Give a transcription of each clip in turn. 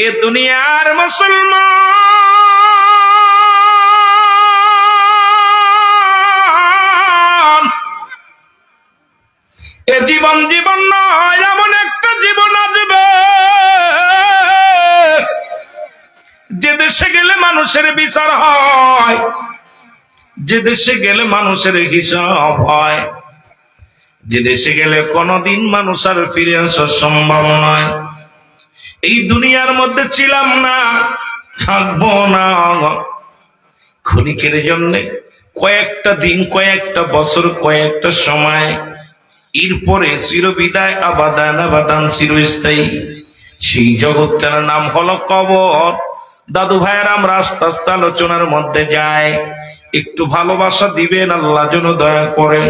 এ দুনিয়ার মুসলমান। এ জীবন জীবন নয় এমন একটা জীবন আসবে। যে দেশে গেলে মানুষের বিচার হয়, যে দেশে গেলে মানুষের হিসাব হয়, যে দেশে গেলে কোনদিন মানুষ আর ফিরে আসা সম্ভব নয়। এই দুনিয়ার মধ্যে ছিলাম না, থাকব না। ক্ষণিকের জন্য কয়েকটা দিন, কয়েকটা বছর, কয়েকটা সময়, এরপরে চিরবিদায় আবাদান আবাদান চিরস্থায়ী। সেই জগৎটার নাম হলো কবর। দাদু ভাইয়ের আমরা আস্তে আস্তে আলোচনার মধ্যে যাই। একটু ভালোবাসা দিবেন, আল্লাহ যেন দয়া করে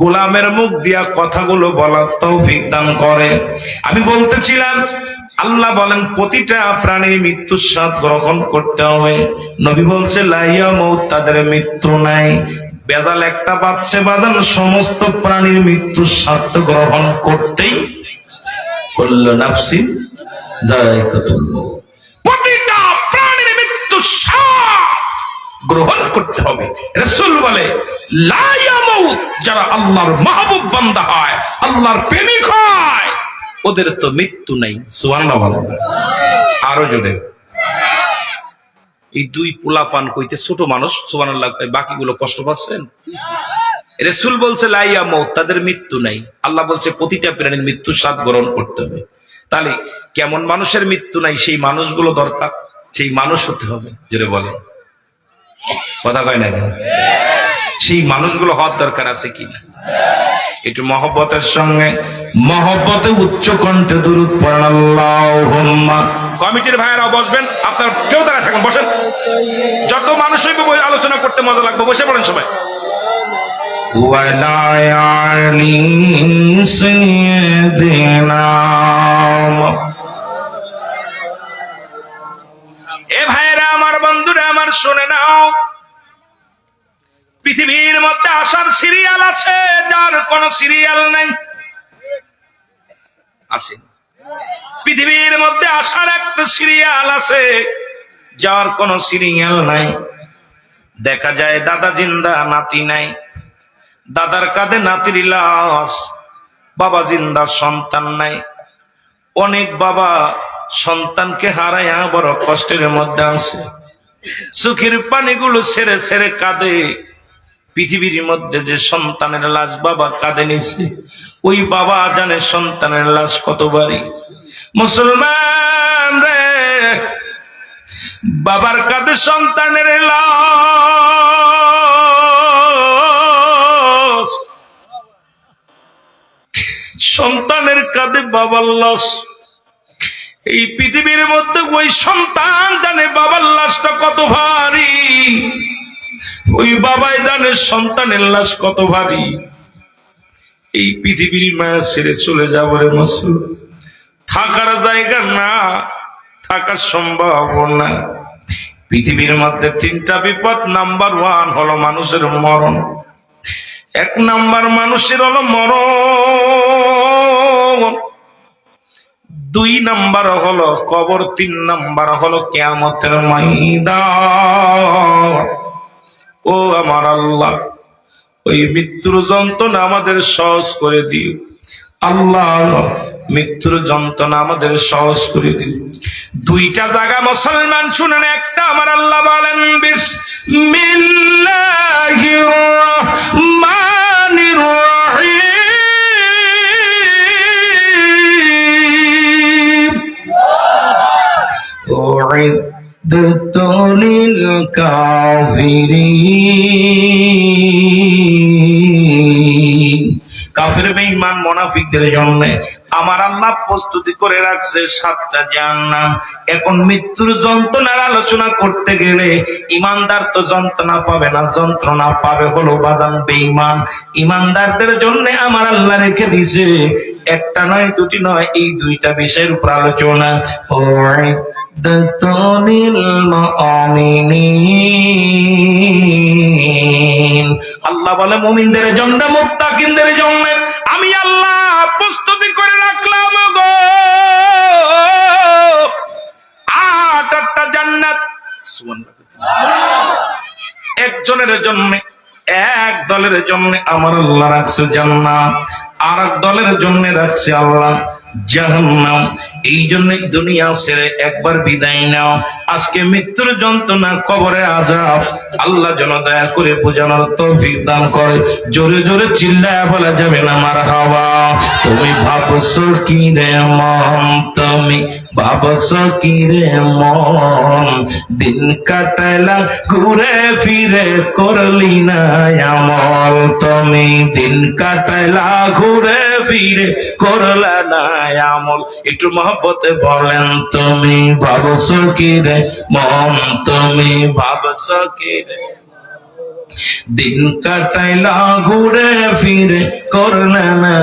গোলামের মুখ দিয়া কথাগুলো বলার তৌফিক দান করে। আমি বলতেছিলাম, আল্লাহ বলেন, প্রতিটা প্রাণীর মৃত্যুর স্বাদ গ্রহণ করতে হবে। নবী বলছে লাইয়া মৌত তাদের মৃত্যু নাই। বেদাল একটা বাচ্চা, বাদাল সমস্ত প্রাণীর মৃত্যুর স্বাদ গ্রহণ করতেই করল নাফসি জায়গাতুল মৌত প্রতিটা প্রাণীর মৃত্যু স্বাদ গ্রহণ করতে হবে। রসুল বলে যারা আল্লাহর মাহবুব বান্দা হয় আল্লাহর প্রেমিক হয় ওদের তো মৃত্যু নাই। সুবহানাল্লাহ বলেন আরও জোরে। এই দুই পোলাফান কইতে ছোট মানুষ কয়, বাকিগুলো কষ্ট পাচ্ছেন? রসুল বলছে লাইয়া মৌত তাদের মৃত্যু নাই। আল্লাহ বলছে প্রতিটা প্রাণীর মৃত্যু স্বাদ গ্রহণ করতে হবে। তাহলে কেমন মানুষের মৃত্যু নাই সেই মানুষগুলো দরকার সেই মানুষ হতে হবে। জোরে বলে কথা কয় নাকি সেই মানুষগুলো হওয়ার দরকার আছে কিনা একটু মহব্বতের সঙ্গে, মহব্বতে উচ্চ কণ্ঠে দূরত কমিটির ভাইয়েরা বসবেন, আপনার কেউ দাঁড়ায় থাকবেন, বসেন। যত মানুষ হইবে আলোচনা করতে মজা লাগবে, বসে পড়েন সবাই। এ ভাইরা আমার বন্ধুরা, আমার শুনে নাও। পৃথিবীর মধ্যে আসার সিরিয়াল আছে, যার কোন সিরিয়াল নাই। আছে। পৃথিবীর মধ্যে আসার একটা সিরিয়াল আছে, যার কোন সিরিয়াল নাই। দেখা যায় দাদা জিন্দা, নাতি নাই। দাদার কাঁধে নাতির লাশ, বাবা জিন্দা সন্তান নাই। অনেক বাবা সন্তানকে হারাইয়া বড় কষ্টের মধ্যে আছে। চোখের পানিগুলো ছেড়ে ছেড়ে কাঁদে। পৃথিবীর মধ্যে যে সন্তানের লাশ বাবা কাঁদে নিছে ওই বাবা জানে সন্তানের লাশ কত বাড়ি? মুসলমান রে, বাবার কাঁধে সন্তানের লাশ। সন্তানের কাঁধে বাবার লাশ। এই পৃথিবীর মধ্যে ওই সন্তান জানে বাবার লাশটা কত ভারী? ওই বাবাই জানে সন্তানের লাশ কত ভারী। এই পৃথিবীর মায়া ছেড়ে চলে যাব রে মুসল থাকার জায়গা না থাকার সম্ভাবনা পৃথিবীর মধ্যে তিনটা বিপদ, নাম্বার ওয়ান হলো মানুষের মরণ। এক নাম্বার মানুষের হলো মরণ। দুই নাম্বার হলো কবর, তিন নাম্বার হলো কেয়ামতের ময়দান। ও আমার আল্লাহ ওই মৃত্যুর যন্ত্রণা আমাদের সহজ করে দিও। আল্লাহ মৃত্যুর যন্ত্রণা আমাদের সহজ করে দিও। দুইটা জায়গা মুসলমান শুনেন একটা আমার আল্লাহ বলেন বিসমিল্লাহির রহমানির রহিম أعدت للكافرين কাফের বেঈমান মুনাফিকদের জন্য আমার আল্লাহ প্রস্তুতি করে রাখছে সাতটা জাহান্নাম এখন মৃত্যুর যন্ত্রণার আলোচনা করতে গেলে ইমানদার তো যন্ত্রণা পাবে না যন্ত্রণা পাবে হলো বাদাম বেঈমান ইমানদারদের জন্য আমার আল্লাহ রেখে দিছে একটা নয় দুটি নয় এই দুইটা বিষয়ের উপর আলোচনা أعدت للمؤمنين আল্লাহ বলে মুমিনদের জন্য মুত্তাকিনদের জন্য আমি আল্লাহ প্রস্তুতি করে রাখলাম গো একজনের জন্য এক দলের জন্য আমার আল্লাহ রাখছে জান্নাত আর এক দলের জন্য রাখছে আল্লাহ জাহান্নাম এই জন্যই দুনিয়া ছেড়ে একবার বিদায় নাও। আজকে মৃত্যুর যন্ত্রণা, কবরে আজাব আল্লাহ যেন দয়া করে বোঝানোর তৌফিক দান করে। জোরে জোরে চিল্লায় বলা যাবে না আমার হাওয়া। তুমি ভাবছ কি রে মন? তুমি ভাবছ কি রে মন? দিন কাটাইলা, ঘুরে ফিরে করলি না আমল। তুমি দিন কাটাইলা, ঘুরে ফিরে করলা না আমল। একটু মহব্বতে বলেন তুমি, ভাবছ কি রে? মন তুমি, ভাবছ কি রে? দিন কাটাইলা ঘুরে ফিরে, করলে না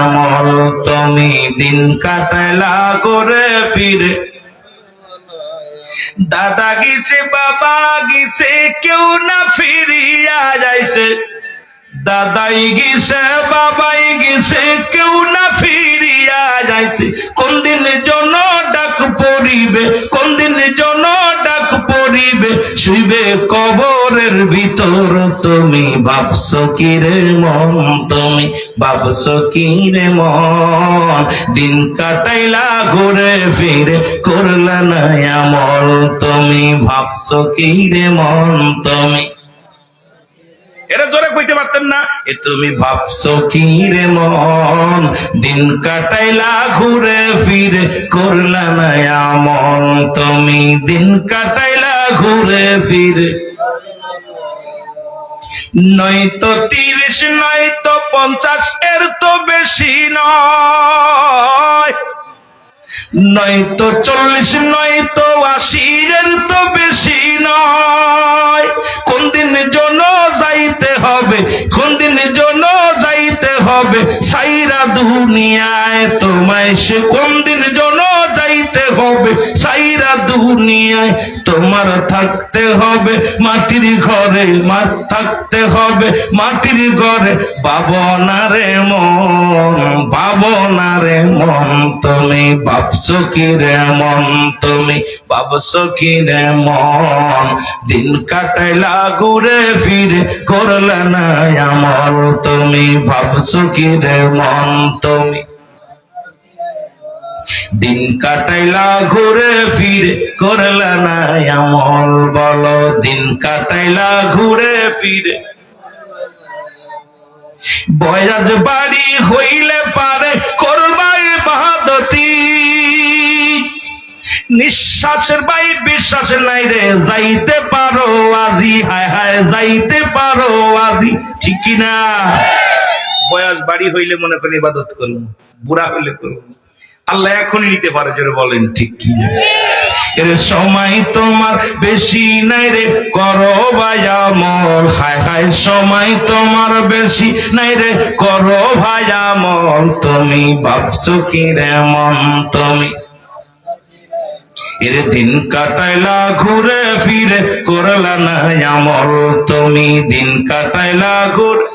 আমল? তুমি দিন কাটাইলা ঘুরে ফিরে। দাদা গেছে, বাবা গেছে, কেউ না ফিরিয়া যাইছে। দাদাই গেছে, বাবাই গেছে, কেউ না ফিরিয়া যাইছে। কোন দিন জন ডাক পড়িবে, কোন দিন জন ডাক পড়িবে, শুইবে কবরের ভিতর। তুমি ভাবছ কি মন, তুমি ভাবছ কি মন? দিন কাটাইলা ঘুরে ফিরে, করলা না আমল। তুমি ভাবছ কি মন, তুমি এরা জোরে কইতে পারতেন না। এ তুমি ভাবছ কি রে মন? দিন কাটাইলা ঘুরে ফিরে, করলা না আমল তুমি দিন কাটাইলা ঘুরে ফিরে। নয়তো তিরিশ, নয়তো পঞ্চাশ, এর তো বেশি নয়। নয়তো চল্লিশ নয়তো আশির তো বেশি নয়। কোন দিন জন যাইতে হবে, কোন দিন জন যাইতে হবে, সাইরা দুনিয়ায় তোমায় সে কোন দিন জন যাইতে হবে, সাইরা দুনিয়ায় তোমার থাকতে হবে। মাটির ঘরে মার থাকতে হবে, মাটির ঘরে বাবনারে মন বাবনারে মন তুমি, ভাবছ কি রে মন তুমি, ভাবছ কি রে মন। দিন কাটাইলা ঘুরে ফিরে, করলে না আমল তুমি, ভাবছ কি রে মন তুমি। দিন কাটাইলা ঘুরে ফিরে করলা না আমল বলো। দিন কাটাইলা ঘুরে ফিরে। বয়াজ বাড়ি হইলে পারে করবাই বাহাদতি নিঃশ্বাসের বাই বিশ্বাস নাই রে, যাইতে পারো আজি, হায় হায় যাইতে পারো আজি, ঠিক কি না বয়স বাড়ি হইলে মনে করেন ইবাদত করব, বুড়া হইলে করব। আল্লাহ এখনই নিতে পারে, জোরে বলেন, ঠিক কি এর সময় তোমার বেশি নাই রে, করো ভায়ামল হায় হায়, সময় তোমার বেশি নাই রে, করো ভায়ামল তুমি ভাবছ কি রে মন, তুমি? এর দিন কাটাইলা ঘুরে ফিরে, করলা না আমল। তুমি দিন কাটাইলা ঘুরে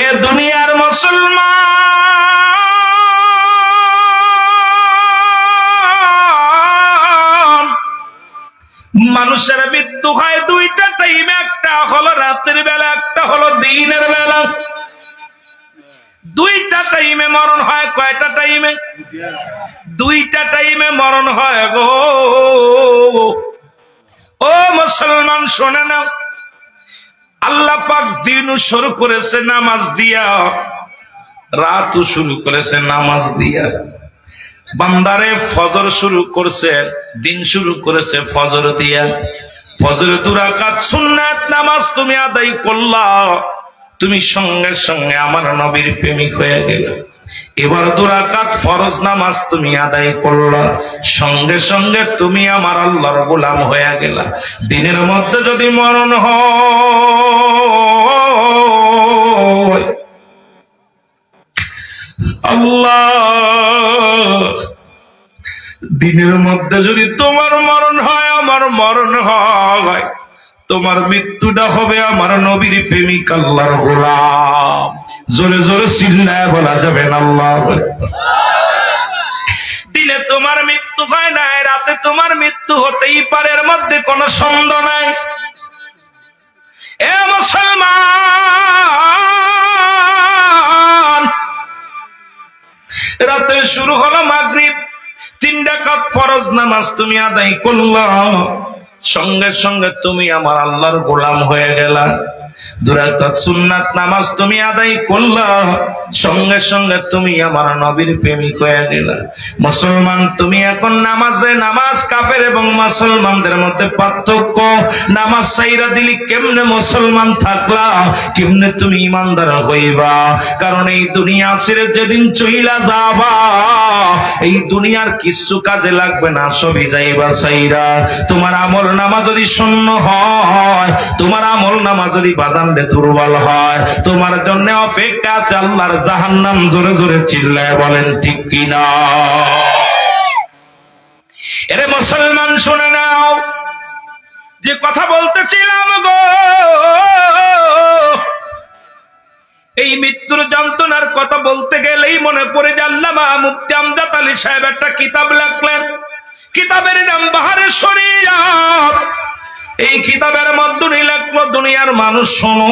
এ দুনিয়ার মুসলমান মানুষের মৃত্যু হয় দুইটা টাইমে একটা হলো রাতের বেলা, একটা হলো দিনের বেলা। দুইটা টাইমে মরণ হয়, কয়টা টাইমে দুইটা টাইমে মরণ হয় গো। ও মুসলমান, শোনে না। আল্লাহ পাক দিনও শুরু করেছে নামাজ দিয়া। রাতও শুরু করেছে নামাজ দিয়া। বান্দারে ফজর শুরু করছে, দিন শুরু করেছে ফজর দিয়া। ফজর দুরাকাত সুন্নাত নামাজ তুমি আদায় করলা, তুমি সঙ্গে সঙ্গে আমার নবীর প্রেমিক হয়ে গেল। এবার দুরাকাত ফরজ নামাজ তুমি আদায় করলা, সঙ্গে সঙ্গে তুমি আমার আল্লাহর গোলাম হয়ে গেলা। দিনের মধ্যে যদি মরণ হয় দিনের মধ্যে যদি তোমার মরণ হয়, আমার মরণ হয়। তোমার মৃত্যুটা হবে আমার নবীর প্রেমিক আল্লাহর গোলাম। জোরে জোরে চিল্লায় বলা যাবে না আল্লাহ দিনে তোমার মৃত্যু হয় নাই, রাতে তোমার মৃত্যু হতেই পারে, এর মধ্যে কোনো সন্দেহ নাই। এ মুসলমান, রাতে শুরু হলো মাগরিব তিন ডাকাত ফরজ নামাজ তুমি আদায় করল। সঙ্গে সঙ্গে তুমি আমার আল্লাহর গোলাম হয়ে গেলা। মুসলমান থাকলা, কেমনে তুমি ইমানদার হইবা। কারণ এই দুনিয়া ছেড়ে যেদিন চইলা যাবা, এই দুনিয়ার কিছু কাজে লাগবে না, সবই যাইবা সাইরা তোমার আমল নামা যদি শূন্য হয়, তোমার আমল নামা যদি বাদান্ডে দুর্বল হয়। তোমার জন্য অপেক্ষা আছে আল্লাহর জাহান্নাম। জোরে জোরে চিল্লায় বলেন, ঠিক কিনা? এরে মুসলমান, শুনে নাও। যে কথা বলতেছিলাম গো, এই মৃত্যুর যন্ত্রণার কথা বলতে গেলেই মনে পড়ে জানলামা মুফতি আমজাদ আলী সাহেব একটা কিতাব লিখলেন। কিতাবের নাম বাহারে শরিয়াত এই কিতাবের মধ্য লিখলো দুনিয়ার মানুষ শোনো।